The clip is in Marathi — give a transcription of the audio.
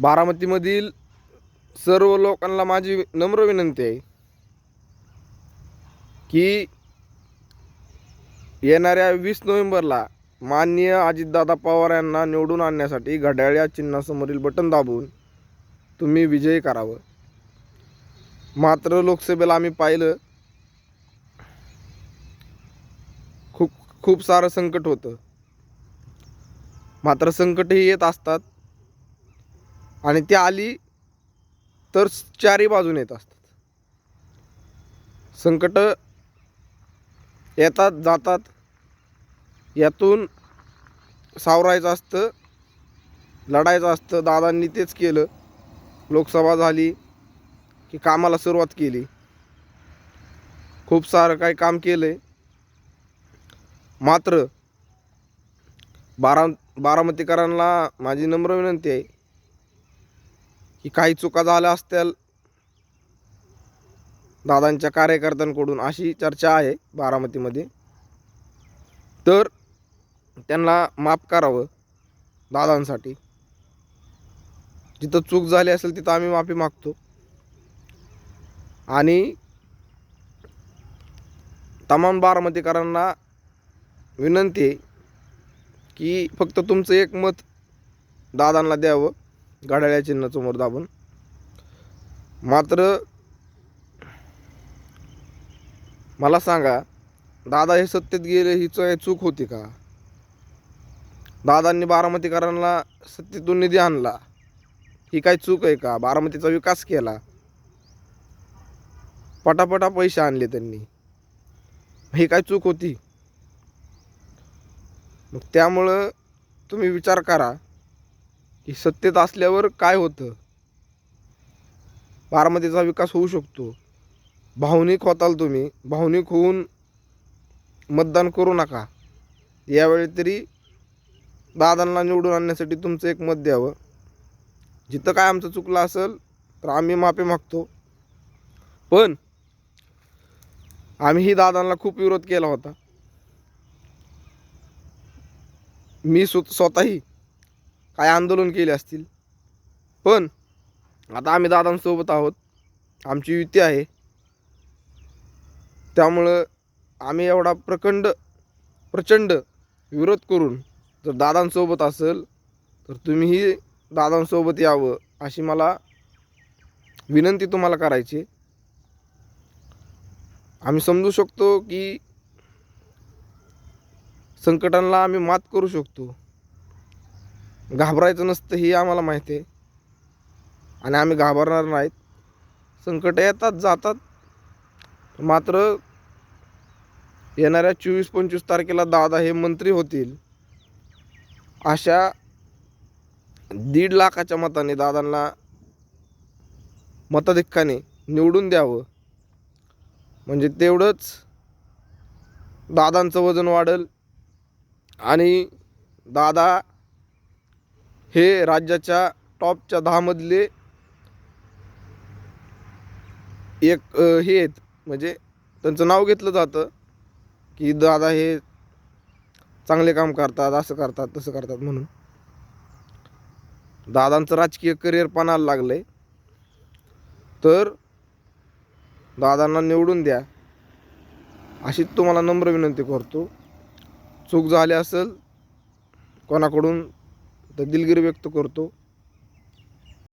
बारामतीमधील सर्व लोकांना माझी नम्र विनंती आहे की येणाऱ्या वीस नोव्हेंबरला माननीय अजितदादा पवार यांना निवडून आणण्यासाठी घड्याळ या चिन्हासमोरील बटन दाबून तुम्ही विजयी करावं. मात्र लोकसभेला आम्ही पाहिलं खूप खूप सारं संकट होतं. मात्र संकटही येत असतात. आणि ती आली तर चारही बाजून येत असतात. संकट येतात जातात. यातून सावरायचं असतं लढायचं असतं. दादांनी तेच केलं. लोकसभा झाली की कामाला सुरुवात केली. खूप सारं काही काम केलं आहे मात्र बारा बारामतीकरांना माझी नम्र विनंती आहे की काही चुका झाल्या असतील दादांच्या कार्यकर्त्यांकडून अशी चर्चा आहे बारामतीमध्ये. तर त्यांना माफ करावं दादांसाठी. जिथं चूक झाली असेल तिथं आम्ही माफी मागतो. आणि तमाम बारामतीकरांना विनंती आहे की फक्त तुमचं एक मत दादांना द्यावं. घड्याळ्या चिन्हासमोर दाबून. मात्र मला सांगा दादा हे सत्तेत गेले ही चूक होती का? दादांनी बारामतीकरांना सत्तेतून निधी आणला. ही काय चूक आहे का? बारामतीचा विकास केला. पटापटा पैसे आणले त्यांनी. ही काय चूक होती? मग त्यामुळं तुम्ही विचार करा. की सत्तेत असल्यावर काय होतं? बारामतीचा विकास होऊ शकतो. भावनिक होताल तुम्ही. भावनिक होऊन मतदान करू नका. यावेळी तरी दादांना निवडून आणण्यासाठी तुमचं एक मत द्यावं. जिथं काय आमचं चुकलं असेल तर आम्ही माफी मागतो. पण आम्हीही दादांना खूप विरोध केला होता. मी स्व स्वतःही काय आंदोलन केले असतील. पण आता आम्ही दादांसोबत आहोत. आमची युती आहे. त्यामुळं आम्ही एवढा प्रखंड प्रचंड विरोध करून जर दादांसोबत असेल तर तुम्हीही दादांसोबत यावं अशी मला विनंती तुम्हाला करायची. आम्ही समजू शकतो की संकटांना आम्ही मात करू शकतो. घाबरायचं नसतं ही आम्हाला माहिती आहे. आणि आम्ही घाबरणार नाहीत. संकट येतात जातात. मात्र येणाऱ्या चोवीस पंचवीस तारखेला दादा हे मंत्री होतील. अशा दीड लाखाच्या मताने दादांना मताधिक्काने निवडून द्यावं. म्हणजे तेवढंच दादांचं वजन वाढेल आणि दादा हे राज्याच्या टॉपच्या दहामधले एक हे आहेत. म्हणजे त्यांचं नाव घेतलं जातं की दादा हे चांगले काम करतात असं करतात तसं करतात म्हणून. दादांचं राजकीय करिअर पणाला लागलं आहे तर दादांना निवडून द्या. अशीच तुम्हाला नम्र विनंती करतो. चूक झाली असेल कोणाकडून तर दिलगिरी व्यक्त करतो.